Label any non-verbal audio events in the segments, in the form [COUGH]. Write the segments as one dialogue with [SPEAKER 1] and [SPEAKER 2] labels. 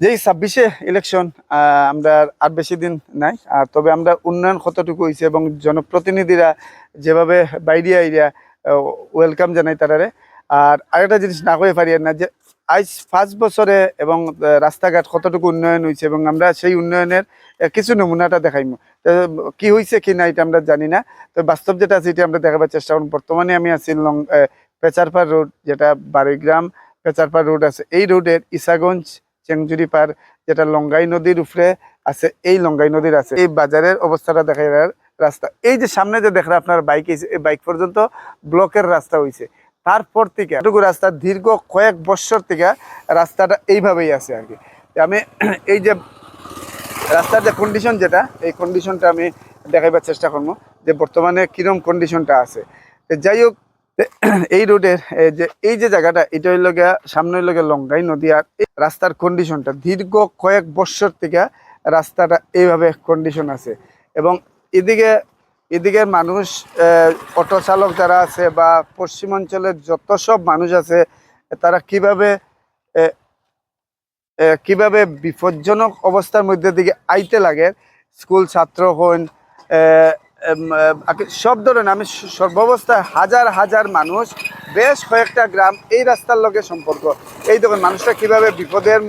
[SPEAKER 1] যে ছাব্বিশে ইলেকশন আমরা আর বেশি দিন নাই আর তবে আমরা উন্নয়ন কতটুকু হয়েছে এবং জনপ্রতিনিধিরা যেভাবে বাইরে আইরিয়া ওয়েলকাম জানাই তারারে। আর আরেকটা জিনিস না হয়ে পারি না যে আজ পাঁচ বছরে এবং রাস্তাঘাট কতটুকু উন্নয়ন হয়েছে এবং আমরা সেই উন্নয়নের কিছু নমুনাটা দেখাইমু। কি হয়েছে কি না এটা আমরা জানি না। তো বাস্তব যেটা আছে এটা আমরা দেখাবার চেষ্টা করব। বর্তমানে আমি আছি লং আহ, পেচারপাড় রোড যেটা বারৈগ্রাম পেচারপাড় রোড আছে। এই রোডের ইসাগঞ্জ চেংজুরি পার যেটা লঙ্গাই নদীর উপরে আছে, এই লঙ্গাই নদীর আছে। এই বাজারের অবস্থাটা দেখা যায় রাস্তা। এই যে সামনে যে দেখরা আপনার বাইক এই বাইক পর্যন্ত ব্লকের রাস্তা হয়েছে তারপর থেকে এটুকু রাস্তা দীর্ঘ কয়েক বছর থেকে রাস্তাটা এইভাবেই আছে আর কি। আমি [CLEARS THROAT] এই যে রাস্তার যে কন্ডিশন যেটা, এই কন্ডিশনটা আমি দেখাইবার চেষ্টা করব যে বর্তমানে কিরম কন্ডিশনটা আছে। যাই হোক এই রোডের যে, এই যে জায়গাটা, এটা হইল গিয়া, সামনে হইল গিয়া লঙ্গাই নদী আর রাস্তার কন্ডিশনটা দীর্ঘ কয়েক বছর থেকে রাস্তাটা এইভাবে কন্ডিশন আছে। এবং এদিকে, এদিকের মানুষ অটো চালক যারা আছে বা পশ্চিমাঞ্চলের যত সব মানুষ আছে, তারা কীভাবে কীভাবে বিপজ্জনক অবস্থার মধ্যে দিকে আইতে লাগে, স্কুল ছাত্র হন সব ধরনের, আমি সর্বাবস্থায় হাজার হাজার মানুষ, বেশ কয়েকটা গ্রাম এই রাস্তার লগে সম্পর্ক। এই দেখুন, মানুষরা কীভাবে বিপদের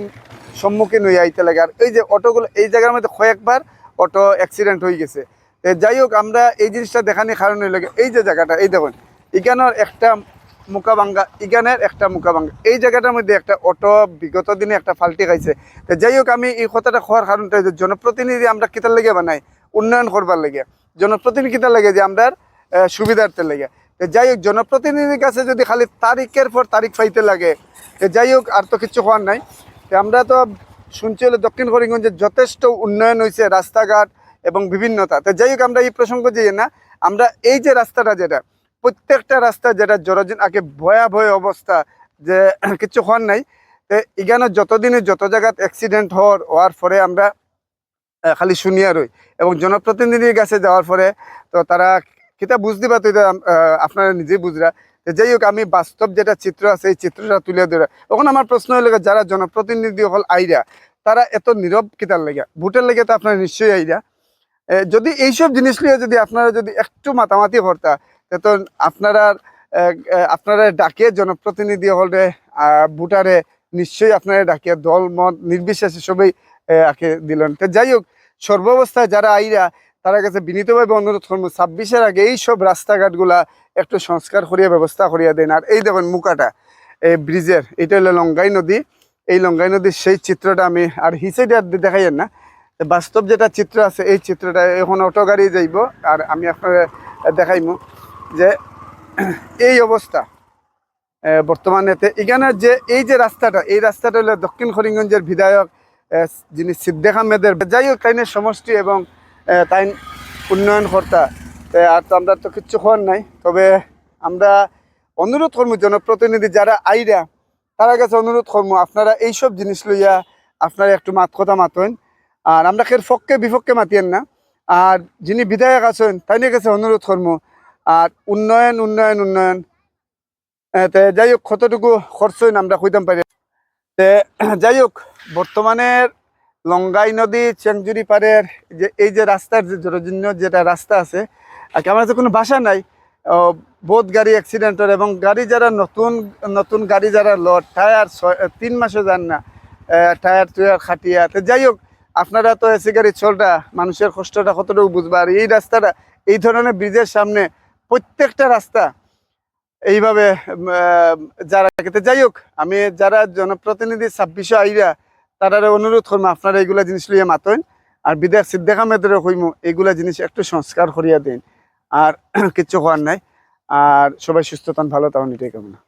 [SPEAKER 1] সম্মুখীন হয়ে আইতে লাগে। আর এই যে অটোগুলো, এই জায়গার মধ্যে কয়েকবার অটো অ্যাক্সিডেন্ট হয়ে গেছে। যাই হোক, আমরা এই জিনিসটা দেখানোর কারণ হইল গিয়ে, এই যে জায়গাটা, এই দেখুন এখানের একটা মুকাবাঙ্গা, ইগানের একটা মুকাবাঙ্গা। এই জায়গাটার মধ্যে একটা অটো বিগত দিনে একটা ফাল্টি খাইছে। তো যাই হোক, আমি এই কথাটা খাওয়ার কারণটা জনপ্রতিনিধি আমরা কিতার লেগে বানাই, উন্নয়ন করবার লেগে। জনপ্রতিনিধি কিতার লেগে যে আমরা সুবিধার্থে লেগে। যাই হোক, জনপ্রতিনিধির কাছে যদি খালি তারিখের পর তারিখ পাইতে লাগে যাই হোক, আর তো কিছু হওয়ার নাই। আমরা তো শুনছি হলো দক্ষিণ করিমগঞ্জে যথেষ্ট উন্নয়ন হয়েছে, রাস্তাঘাট এবং বিভিন্নতা। তো যাই হোক, আমরা এই প্রসঙ্গ যে না, আমরা এই যে রাস্তাটা যেটা, প্রত্যেকটা রাস্তা যেটা জরদিন আগে ভয়াবহ অবস্থা যে কিছু হওয়ার নাই। তো এখানে যতদিনে যত জায়গাত অ্যাক্সিডেন্ট হওয়ার হওয়ার পরে আমরা খালি শুনিয়া রই। এবং জনপ্রতিনিধির কাছে যাওয়ার পরে তো তারা কিতা বুঝতে পারতো আপনারা নিজেই বুঝরা। যাই হোক, আমি বাস্তব যেটা চিত্র আছে, এই চিত্রটা তুলে ধরে। তখন আমার প্রশ্ন হলো যারা জনপ্রতিনিধি হল আইরা, তারা এত নীরব কিতার লেগে? ভোটের লেগে তো আপনারা নিশ্চয়ই আইরা। যদি এইসব জিনিস নিয়ে যদি আপনারা যদি একটু মাতামাতি করতা তো আপনারা আপনারা ডাকিয়ে জনপ্রতিনিধি হলে ভোটারে নিশ্চয়ই আপনারা ডাকিয়ে দল, মত, নির্বিশেষে সবাই আকে দিলেন। তো যাই হোক সর্বাবস্থায় যারা আইরা তারা কাছে বিনীতভাবে অনুরোধ করব ছাব্বিশের আগে এই সব রাস্তাঘাটগুলা একটু সংস্কার করিয়া ব্যবস্থা করিয়া দেন। আর এই দেখুন মুকাটা এই ব্রিজের এটা হলো লঙ্গাই নদী। এই লঙ্গাই নদীর সেই চিত্রটা আমি আর হিসেবে আর দেখাইয়েন না। বাস্তব যেটা চিত্র আছে এই চিত্রটা এখন অটো গাড়ি যাইব আর আমি আপনারা দেখাইমু যে এই অবস্থা। এ, বর্তমানে তে এখানে যে এই যে রাস্তাটা এই রাস্তাটা হলো দক্ষিণ করিমগঞ্জের বিধায়ক যিনি সিদ্দেক আহমেদের যাই হোক তাইনের সমষ্টি এবং এ, তাই উন্নয়ন কর্তা। আর তো আমরা তো কিচ্ছু হওয়ার নাই। তবে আমরা অনুরোধ করব জনপ্রতিনিধি যারা আইরা তারা কাছে অনুরোধ করব আপনারা এইসব জিনিস লইয়া আপনারা একটু মাত কথা মাতেন। আর আমরা এর পক্ষে বিপক্ষে মাতিয়েন না। আর যিনি বিধায়ক আছেন তাইনের কাছে অনুরোধ করব। আর উন্নয়ন উন্নয়ন উন্নয়ন যাই হোক কতটুকু খরচ আমরা কইতাম পারি। যাই হোক বর্তমানে লঙ্গাই নদী চেংজুরি পাড়ের যে, এই যে রাস্তার যে জরজন্য যেটা রাস্তা আছে আমার কাছে কোনো বাসা নাই বহুত গাড়ি অ্যাক্সিডেন্টের এবং গাড়ি যারা নতুন নতুন গাড়ি যারা লট টায়ার তিন মাসে যান না টায়ার টুয়ার খাটিয়া, তো যাই হোক, আপনারা তো এসি গাড়ি চলটা, মানুষের কষ্টটা কতটুকু বুঝবা, আর এই রাস্তাটা, এই ধরনের ব্রিজের সামনে প্রত্যেকটা রাস্তা এইভাবে যারা খেতে যাই হোক, আমি যারা জনপ্রতিনিধি ছাব্বিশে আইরা তারা অনুরোধ করব, আপনারা এইগুলা জিনিস লইয়া মাতইন আর বিদেশ সিদ্ধেক আহমেদের হইম এইগুলা জিনিস একটু সংস্কার করিয়া দিন। আর [CLEARS THROAT] কিচ্ছু হওয়ার নাই। আর সবাই সুস্থ থান, ভালো তখন এটাই কামনা।